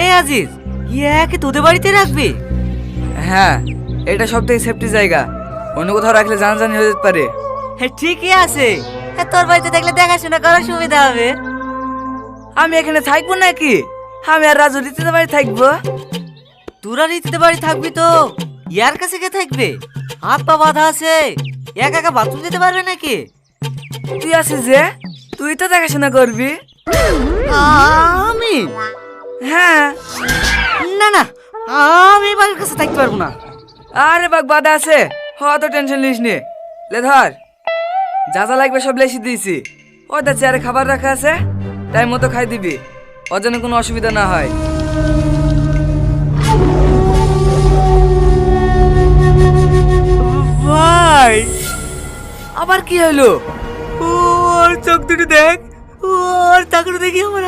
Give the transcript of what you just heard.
এ আজিজ ইয়াকে তোদের বাড়িতে রাখবি? হ্যাঁ এটা সব থেকে সেফটি জায়গা। অন্য কোথাও রাখলে জানাজানি হয়ে যেতে পারে। হ্যাঁ ঠিকই আছে। হ্যাঁ, তোর বাড়িতে দেখাশোনা করার সুবিধা হবে। আমি এখানে থাকব নাকি? আমি আর রাজু রীতিতে বাড়ি থাকব। তোরা রীতিতে বাড়ি থাকবি তো? ইয়ার কাছে কে থাকবে? হাত পা বাঁধা আছে। একা একা বাথরুম যেতে পারবে নাকি? তুই আছিস যে? তুই তো দেখাশোনা করবি। হ্যাঁ। না না আমি বাড়ির কাছে থাকতে পারব না। আরে বাক বাধা আছে। অত টেনশন নিস নে। লে ধর। যা যা লাগবে সব লেসি দিয়েছি। ওদের চেয়ারে খাবার রাখা আছে। টাইম মতো খাই দিবি। ওর যেন কোনো অসুবিধা না হয়। ভাই আবার কি হলো? ওর চোখ দুটো দেখ। ওর চাকরি দেখি আমার